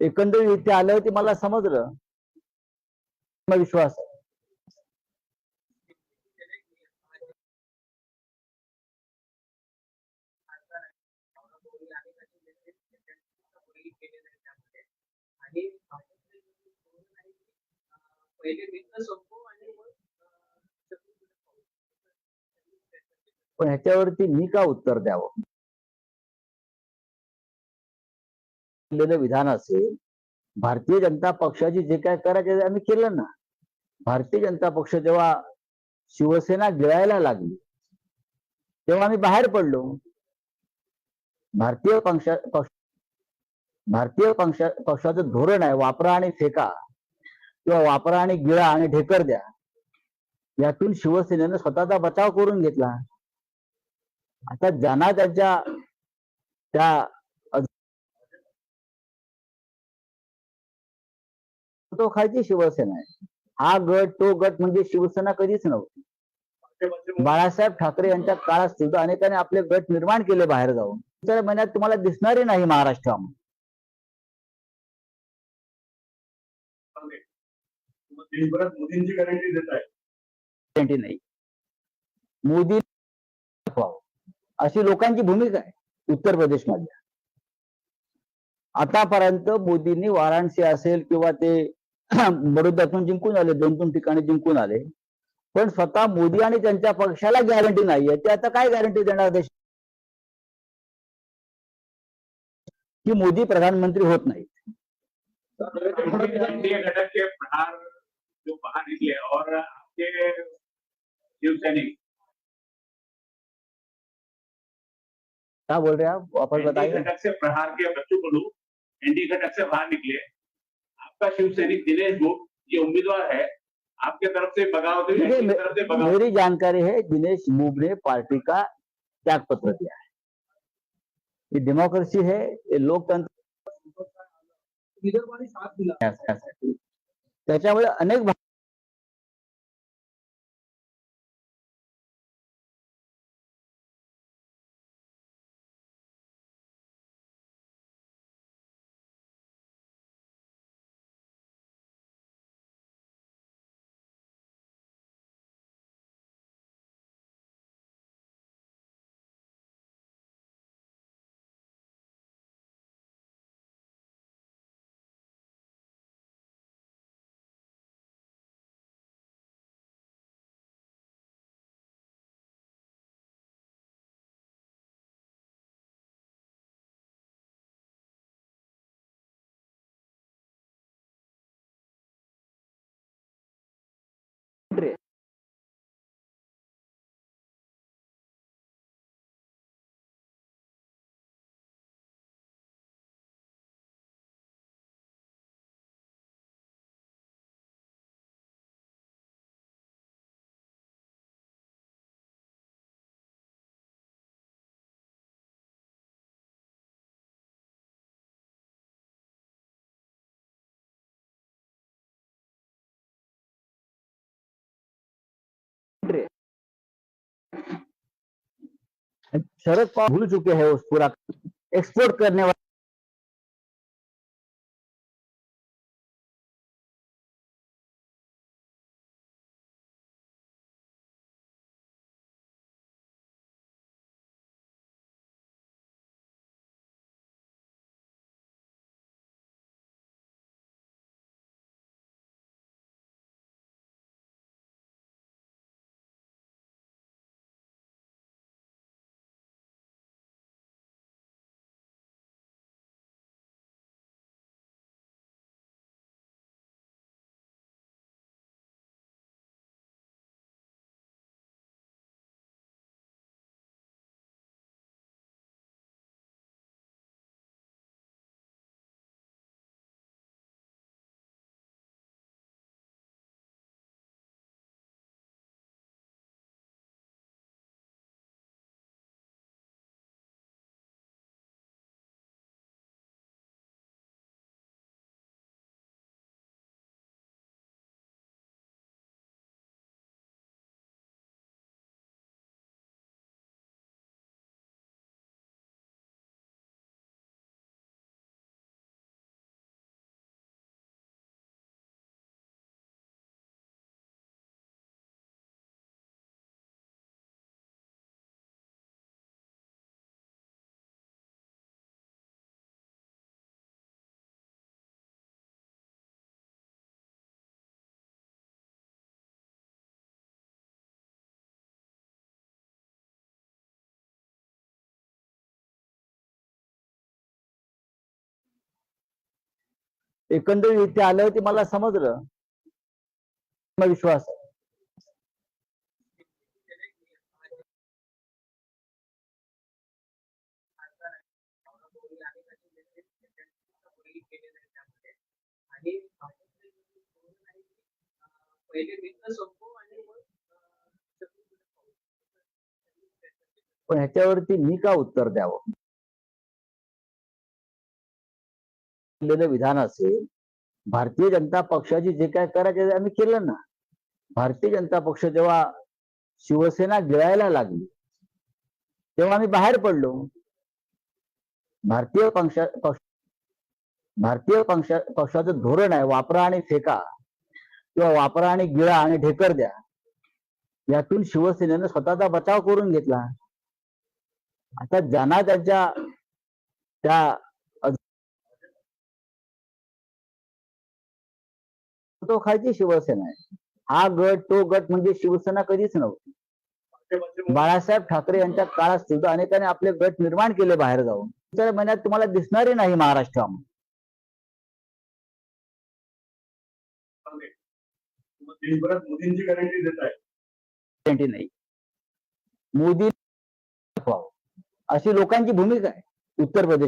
एकंदरीत इथे आल्यावरती मला समजलं. मला विश्वास आहे पण ह्याच्यावरती मी का उत्तर द्यावं? केलेलं विधान असेल भारतीय जनता पक्षाची जे काय करायचे आम्ही केलं ना. भारतीय जनता पक्ष जेव्हा शिवसेना गिळायला लागली तेव्हा आम्ही बाहेर पडलो. भारतीय पक्षा पक्ष भारतीय पक्षा पक्षाचं धोरण आहे वापरा आणि फेका. किंवा वापरा आणि गिळा आणि ढेकर द्या. यातून शिवसेनेनं स्वतःचा बचाव करून घेतला. आता ज्यांना त्यांच्या त्या तो खायची शिवसेना आहे. हा गट तो गट म्हणजे शिवसेना कधीच नव्हती. बाळासाहेब ठाकरे यांच्या काळात सुद्धा अनेकांनी आपले गट निर्माण केले बाहेर जाऊन. दुसऱ्या महिन्यात तुम्हाला दिसणारही नाही महाराष्ट्रामध्ये. गॅरंटी नाही. मोदी. अशी लोकांची भूमिका आहे उत्तर प्रदेशमध्ये आतापर्यंत मोदींनी वाराणसी असेल किंवा ते बडोद्यातून जिंकून आले दोन दोन ठिकाणी जिंकून आले. पण स्वतः मोदी आणि त्यांच्या पक्षाला गॅरंटी नाहीये ते आता काय गॅरंटी देणार देश? की मोदी प्रधानमंत्री होत नाहीत. एनडीए क्या बोल रहे आप? वापस बताइए. घटक से प्रहार के बच्चों को एनडीए घटक से बाहर निकले। आपका शिवसैनिक दिनेश गुप्त ये उम्मीदवार है आपके तरफ़ से बगावत हुई देखिए, तरफ़ से बगावत? मेरी जानकारी है दिनेश मुब ने पार्टी का त्याग पत्र दिया है। ये डेमोक्रेसी है ये लोकतंत्र त्याच्यामुळे अनेक शरद पवार भूल चुके हैं उस पूरा एक्सपोर्ट करने वाले एकंदरीत इथे आलं ते मला समजलं. विश्वास पण ह्याच्यावरती मी का उत्तर द्यावं? केलेलं विधान असेल भारतीय जनता पक्षाची जे काय करायचे आम्ही केलं ना. भारतीय जनता पक्ष जेव्हा शिवसेना गिळायला लागली तेव्हा आम्ही बाहेर पडलो. भारतीय पक्षा पक्ष- भारतीय पक्ष पक्षाचं धोरण आहे वापरा आणि फेका. किंवा वापरा आणि गिळा आणि ढेकर द्या. यातून शिवसेनेनं स्वतःचा बचाव करून घेतला. आता ज्यांना त्यांच्या त्या तो खायची शिवसेना आहे. हा गट तो गट म्हणजे शिवसेना कधीच नव्हती. बाळासाहेब ठाकरे यांच्या काळात सुद्धा अनेकांनी आपले गट निर्माण केले बाहेर जाऊन. दुसऱ्या महिन्यात तुम्हाला दिसणारही नाही महाराष्ट्रामध्ये. मग देशभरात मोदींची गॅरंटी देत आहे. गॅरंटी नाही. मोदी अशी लोकांची भूमिका आहे. उत्तर प्रदेश